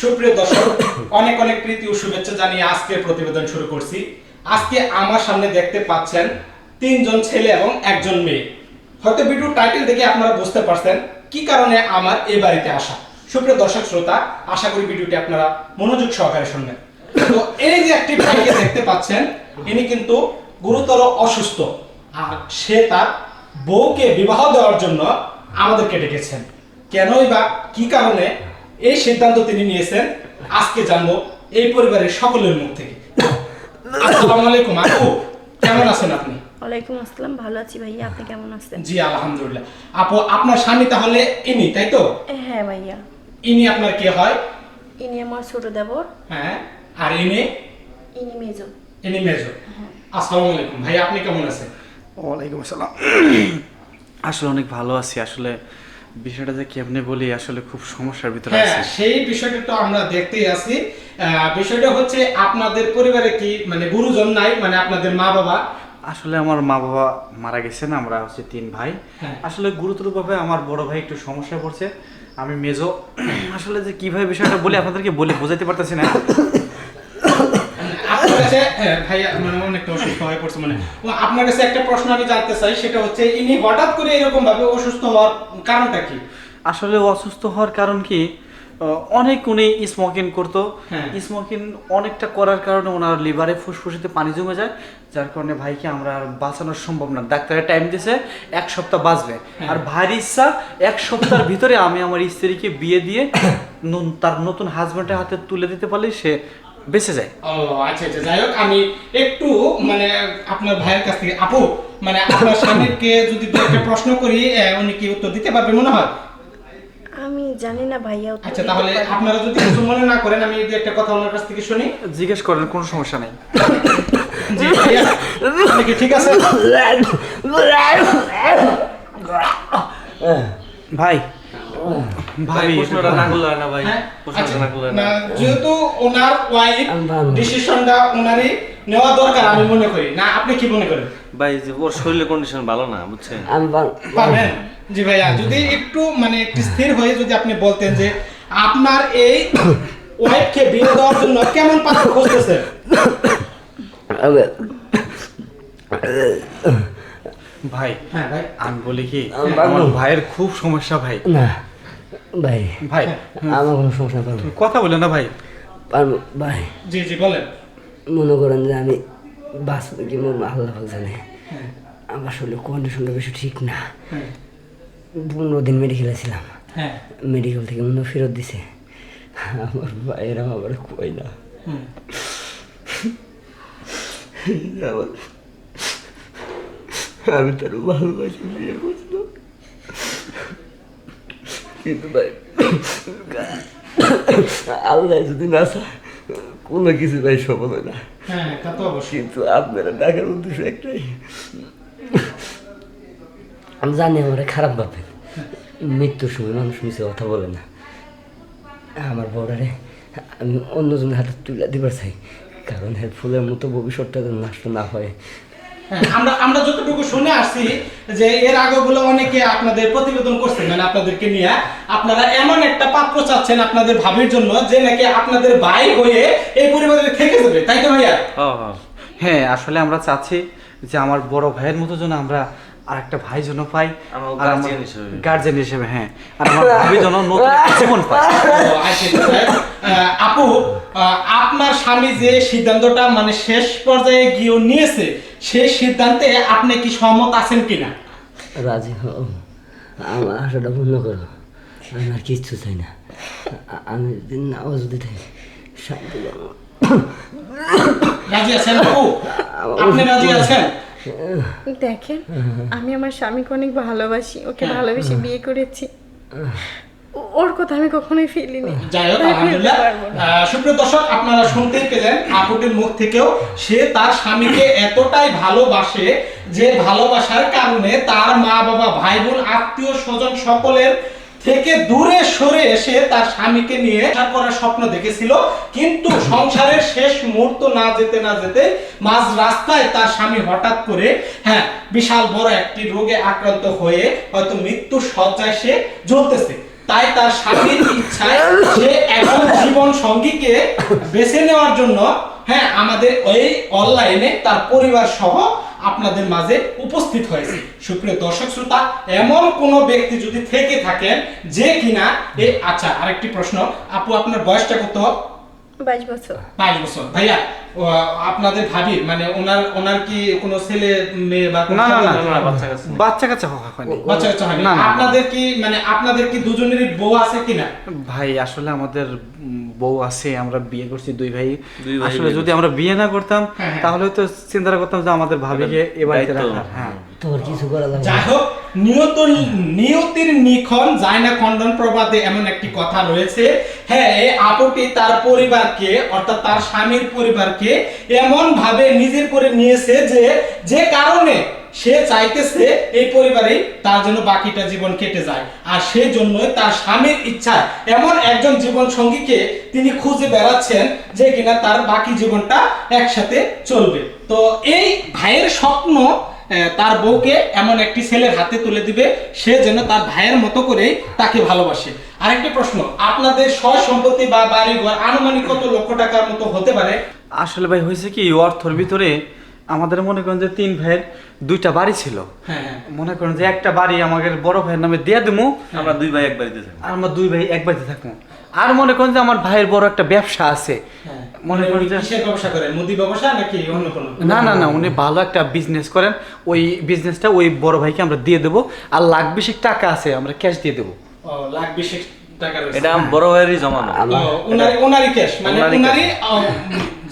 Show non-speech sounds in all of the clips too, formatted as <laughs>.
সুপ্রিয় দর্শক, অনেক অনেক প্রীতি ও শুভেচ্ছা জানিয়ে আজকের প্রতিবেদন শুরু করছি। আজকে আমার সামনে দেখতে পাচ্ছেন তিনজন ছেলে এবং একজন মেয়ে। হয়তো ভিডিও টাইটেল দেখে আপনারা বুঝতে পারছেন কি কারণে আমার এই বাড়িতে আসা। সুপ্রিয় দর্শক, শ্রোতা, আশা করি ভিডিওটি আপনারা মনোযোগ সহকারে শুনবেন। তো এই যে একটি ভাইকে দেখতে পাচ্ছেন, ইনি কিন্তু গুরুতর অসুস্থ আর সে তার বউকে বিবাহ দেওয়ার জন্য আমাদেরকে ডেকেছেন। কেনই বা কি কারণে এই সিদ্ধান্ত তিনি নিয়েছেন আজকে জানব এই পরিবারের সকলের মুখ থেকে। আসসালামু আলাইকুম আপু কেমন আছেন আপনি? ওয়ালাইকুম আসসালাম ভালো আছি ভাইয়া আপনি কেমন আছেন? জি আলহামদুলিল্লাহ। আপু আপনার স্বামী তাহলে ইনি তাই তো? হ্যাঁ ভাইয়া। ইনি আপনার কে হয়? ইনি আমার ছোট দেবর। হ্যাঁ আর ইনি? ইনি মেজো। ইনি মেজো। আসসালামু আলাইকুম। ভাই আপনি কেমন আছেন? ওয়ালাইকুম আসসালাম। আসলে অনেক ভালো আছি। আসলে বিষয়টা যে কেমনে বলি আসলে খুব সমস্যার ভিতরে হ্যাঁ সেই বিষয়টা তো আমরা দেখতেই আছি। বিষয়টা হচ্ছে আপনাদের পরিবারে কি মানে গুরুজন নাই মানে আপনাদের মা বাবা? আসলে আমার মা বাবা মারা গেছেন আমরা হচ্ছে তিন ভাই। হ্যাঁ। আসলে গুরুতরভাবে আমার বড় ভাই একটু সমস্যায় পড়ছে। আমি মেজো। আসলে যে কীভাবে বিষয়টা বলি আপনাদেরকে বলে বোঝাতে পারতেছি না। কাছে হ্যাঁ, ভাইয়া মানে অনেকটা অসুস্থ হয়ে পড়ছে মানে। আপনার কাছে একটা প্রশ্ন আমি জানতে চাই সেটা হচ্ছে ইনি হঠাৎ করে এরকম ভাবে অসুস্থ হওয়ার কারণটা কি? আসলে অসুস্থ হওয়ার কারণ কি অনেক উনি স্মোকিং করতো। হ্যাঁ। স্মোকিং অনেকটা করার কারণে ওনার লিভারে ফুসফুসিতে পানি জমে যায় যার কারণে ভাইকে আমরা আর বাঁচানো সম্ভব না। ডাক্তারের টাইম দিয়েছে এক সপ্তাহ বাঁচবে। হ্যাঁ। আর ভাইয়ের ইচ্ছা এক সপ্তাহের ভিতরে আমি আমার স্ত্রীকে বিয়ে দিয়ে <coughs> তার নতুন হাজব্যান্ডের হাতে তুলে দিতে পারলে সে বেঁচে যায়। ও আচ্ছা আচ্ছা যাই হোক আমি একটু মানে আপনার ভাইয়ের কাছ থেকে আপু মানে আপনার <laughs> স্বামীকে যদি দু একটা প্রশ্ন করি উনি কি উত্তর দিতে পারবে মনে হয়? আমি জানি না ভাইয়া আচ্ছা তাহলে আপনারা যদি কিছু মনে না করেন আমি দু একটা কথা ওনার কাছ থেকে শুনি। জিজ্ঞেস করেন কোনো সমস্যা নেই। জি ভাইয়া ঠিক আছে <laughs> ভাই হয় আচ্ছা, যেহেতু ওনার ওয়াইফ ডিসিশনটা ওনারই নেওয়া দরকার আমি মনে করি। না আপনি কি মনে করেন? ভাই যে ওর শরীরের কন্ডিশন ভালো না বুঝছেন? পারবেন? জি ভাইয়া যদি একটু মানে একটু স্থির হয়ে যদি আপনি বলতেন যে আপনার এই ওয়াইফকে বিয়ে দেওয়ার জন্য কেমন পাত্র আমি- ভাই হ্যাঁ ভাই। আমি বলি কি আমার ভাইয়ের খুব সমস্যা ভাই। না। ভাই ভাই আমার কোনো সমস্যা পারব কথা বলে না ভাই। পারব ভাই। জি জি বলেন। মনে করেন যে আমি বাঁচবো কি মরবো আল্লাহ জানে। আমার শরীরের কন্ডিশনটা বেশি ঠিক না। হ্যাঁ। পনেরো দিন মেডিকেলে ছিলাম। হ্যাঁ। মেডিকেল থেকে মনে ফেরত দিছে। আমার ভাইয়েরা আমার কই না। আমি তার ভালোবাসি বিয়ে করছিলাম কিন্তু ভাই আল্লাহ যদি না চায় কোনো কিছু ভাই সফল হয় না। হ্যাঁ কিন্তু আপনারা ডাকার উদ্দেশ্য একটাই। আমি জানি আমার খারাপ ভাবে। মৃত্যুর সময় মানুষ মিশে কথা বলে না। আমার বড়ারে আমি অন্যজনের হাতে তুলে দিবার চাই। কারণ এর ফুলের মতো ভবিষ্যৎটা যেন নষ্ট না হ্যাঁ, আমরা আমরা যতটুকু শুনে আসছি যে এর আগে অনেকে আপনাদের প্রতিবেদন করছেন মানে আপনাদেরকে নিয়ে। আপনারা এমন একটা পাত্র চাচ্ছেন আপনাদের ভাবির জন্য যে নাকি আপনাদের ভাই হয়ে এই পরিবারে থেকে যাবে, তাই তো ভাইয়া? হ্যাঁ হ্যাঁ হ্যাঁ আসলে আমরা চাচ্ছি যে আমার বড় ভাইয়ের মতো যেন আমরা আর একটা ভাই যেন পাই আর গার্জেন হিসেবে। হ্যাঁ। আর আমার ভাবি যেন নতুন <laughs> জীবন আহ, আপু আপনার স্বামী যে সিদ্ধান্তটা মানে শেষ পর্যায়ে গিয়ে নিয়েছে সেই সিদ্ধান্তে আপনি কি সহমত আছেন কিনা? রাজি আমার আশাটা পূর্ণ করো। আমি আর কিচ্ছু চাই না। আমি নাও যদি থাকি শান্তি রাজি আছেন আপু? আপনি রাজি আছেন? দেখেন আমি আমার স্বামীকে অনেক ভালোবাসি ওকে ভালোবেসে বিয়ে করেছি। ওর কথা আমি কখনোই ফেলিনি। যাই হোক আলহামদুলিল্লাহ। সুপ্রিয় দর্শক আপনারা শুনতেই পেলেন আপুটির মুখ থেকেও সে তার স্বামীকে এতটাই ভালোবাসে যে ভালোবাসার কারণে তার মা বাবা ভাই বোন আত্মীয় স্বজন সকলের থেকে দূরে সরে এসে তার স্বামীকে নিয়ে সংসার করার স্বপ্ন দেখেছিল। কিন্তু সংসারের শেষ মুহূর্ত না যেতে না যেতে মাঝ রাস্তায় তার স্বামী হঠাৎ করে হ্যাঁ বিশাল বড় একটি রোগে আক্রান্ত হয়ে হয়তো মৃত্যুর শয্যায় সে জ্বলতেছে। তাই তার স্বামীর ইচ্ছায় সে এখন জীবন সঙ্গীকে বেছে নেওয়ার জন্য হ্যাঁ আমাদের ওই অনলাইনে তার পরিবার সহ আপনাদের মাঝে উপস্থিত হয়েছে। সুপ্রিয় দর্শক শ্রোতা এমন কোন ব্যক্তি যদি থেকে থাকেন যে কিনা এই আচ্ছা আরেকটি প্রশ্ন। আপু আপনার বয়সটা কত? বাইশ বছর। বাইশ বছর। ভাইয়া আপনাদের ভাবির মানে ওনার ওনার কি কোনো ছেলে মেয়ে বা না না না বাচ্চা কাচ্চা। বাচ্চা হয়নি। কাচ্চা হয়নি। আপনাদের কি মানে আপনাদের কি দুজনেরই বউ আছে কিনা? ভাই আসলে আমাদের বউ আছে আমরা বিয়ে করছি দুই ভাই। আসলে যদি আমরা বিয়ে না করতাম হ্যাঁ, হ্যাঁ। তাহলে তো চিন্তা করতাম যে আমাদের ভাবিকে এ বাড়িতে দায়িত্ব। হ্যাঁ। তোর কিছু করা লাগবে যাই হোক নিয়ত নিয়তির নিখন যায় না খণ্ডন প্রবাদে এমন একটি কথা রয়েছে। হ্যাঁ এই আপুটি তার পরিবারকে অর্থাৎ তার স্বামীর পরিবারকে এমন ভাবে নিজের করে নিয়েছে যে যে কারণে সে চাইতেছে এই পরিবারে তার জন্য বাকিটা জীবন কেটে যায়। আর সেই জন্যই তার স্বামীর ইচ্ছায় এমন একজন জীবন সঙ্গীকে তিনি খুঁজে বেড়াচ্ছেন যে কিনা তার বাকি জীবনটা একসাথে চলবে। তো এই ভাইয়ের স্বপ্ন তার বউকে এমন একটি ছেলের হাতে তুলে দিবে, সে যেন তার ভাইয়ের মতো করে তাকে ভালোবাসে। আরেকটি প্রশ্ন, আপনাদের সয় সম্পত্তি বা বাড়ি ঘর আনুমানিক কত লক্ষ টাকার মতো হতে পারে? আসলে ভাই, হয়েছে কি অর্থর ভিতরে আমাদের মনে করেন যে তিন ভাইয়ের দুইটা বাড়ি ছিল। হ্যাঁ হ্যাঁ। মনে করেন যে একটা বাড়ি আমাদের বড় ভাইয়ের নামে দিয়ে দেবো আমরা দুই ভাই এক বাড়িতে থাকি আর আমরা দুই ভাই এক বাড়িতে থাকব। আর মনে করেন যে আমার ভাইয়ের বড় একটা ব্যবসা আছে। হ্যাঁ। মনে করেন যে ব্যবসা করেন? মুদি ব্যবসা নাকি অন্য কোনো? না না না উনি ভালো একটা বিজনেস করেন। ওই বিজনেসটা ওই বড় ভাইকে আমরা দিয়ে দেবো। আর লাখ বেশি টাকা আছে আমরা ক্যাশ দিয়ে দেবো। ও লাখ রয়েছে এটা বড় ভাইয়েরই জমানো। ও, ওনারি ওনারি ক্যাশ মানে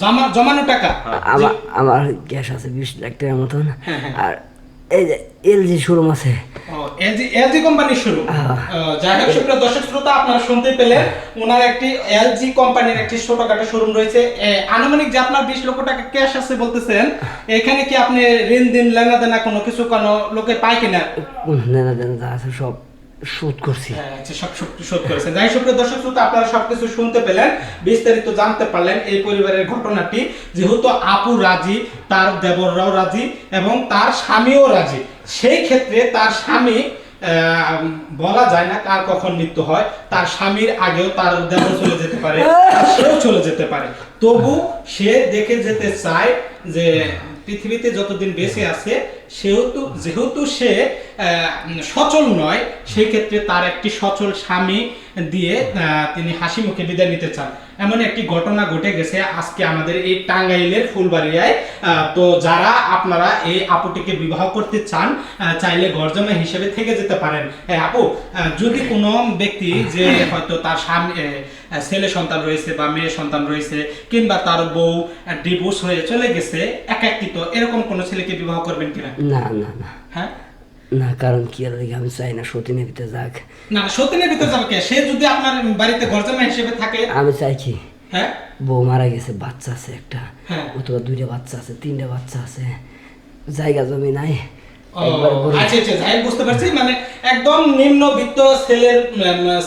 জমা জমানো টাকা। আমার আমার গ্যাস আছে বিশ লাখ টাকার মতন। হ্যাঁ, হ্যাঁ। আর এই যে এলজি শোরুম আছে। এলজি এলজি কোম্পানির শুরু। যাই হোক সুপ্রিয় দর্শক শ্রোতা আপনারা শুনতে পেলেন ওনার একটি এলজি কোম্পানির একটি ছোটখাটো শোরুম রয়েছে। আনুমানিক যে আপনার বিশ লক্ষ টাকা ক্যাশ আছে বলতেছেন এখানে কি আপনি ঋণ দিন লেনা দেনা কোনো কিছু কোনো লোকে পায় কিনা? নেনা দেনা আছে সব। করছি। আচ্ছা, সব করেছেন। যাই দর্শক শ্রোতা আপনারা সবকিছু শুনতে পেলেন বিস্তারিত জানতে পারলেন এই পরিবারের ঘটনাটি। যেহেতু আপু রাজি তার দেবররাও রাজি এবং তার স্বামীও রাজি। সেই ক্ষেত্রে তার স্বামী বলা যায় না কার কখন মৃত্যু হয়। তার স্বামীর আগেও তার দেবর চলে যেতে পারে সেও চলে যেতে পারে। তবু সে দেখে যেতে চায় যে পৃথিবীতে যতদিন বেঁচে আছে সেহেতু, যেহেতু সে সচল নয় সেই ক্ষেত্রে তার একটি সচল স্বামী দিয়ে তিনি হাসি মুখে বিদায় নিতে চান। এমন একটি ঘটনা ঘটে গেছে আজকে আমাদের এই টাঙ্গাইলের ফুলবাড়িয়ায়। তো যারা আপনারা এই আপুটিকে বিবাহ করতে চান চাইলে গরজমা হিসেবে থেকে যেতে পারেন। আপু যদি কোনো ব্যক্তি যে হয়তো তার স্বামী ছেলে সন্তান রয়েছে বা মেয়ে সন্তান রয়েছে, কিংবা তার বউ ডিভোর্স হয়ে চলে গেছে, একাকিত, এরকম কোনো ছেলেকে বিবাহ করবেন কিনা? না না না। হ্যাঁ? না কারণ কি আর আমি চাই না সতীনের ভিতরে যাক। না সত্যিনের ভিতরে যাবে কে? সে যদি আপনার বাড়িতে গরজামা হিসেবে থাকে আমি চাই কি? হ্যাঁ? বউ মারা গেছে বাচ্চা আছে একটা। হ্যাঁ। অথবা দুইটা বাচ্চা আছে তিনটা বাচ্চা আছে। জায়গা জমি নাই। আচ্ছা আচ্ছা বুঝতে পারছি। মানে একদম নিম্নবিত্ত ছেলের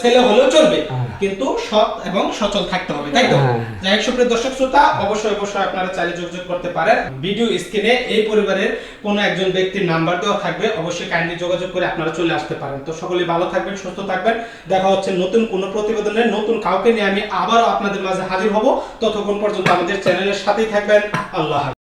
ছেলে হলেও চলবে। কিন্তু সৎ এবং সচল থাকতে হবে তাই তো? হ্যাঁ। যাই হোক সুপ্রিয় দর্শক শ্রোতা অবশ্যই অবশ্যই আপনারা চাইলে যোগাযোগ করতে পারেন। ভিডিও স্ক্রিনে এই পরিবারের কোনো একজন ব্যক্তির নাম্বার দেওয়া থাকবে অবশ্যই কাইন্ডলি যোগাযোগ করে আপনারা চলে আসতে পারেন। তো সকলে ভালো থাকবেন সুস্থ থাকবেন। দেখা হচ্ছে নতুন কোনো প্রতিবেদনে। নতুন কাউকে নিয়ে আমি আবারও আপনাদের মাঝে হাজির হব। ততক্ষণ পর্যন্ত আমাদের চ্যানেলের সাথেই থাকবেন। আল্লাহ হাফেজ।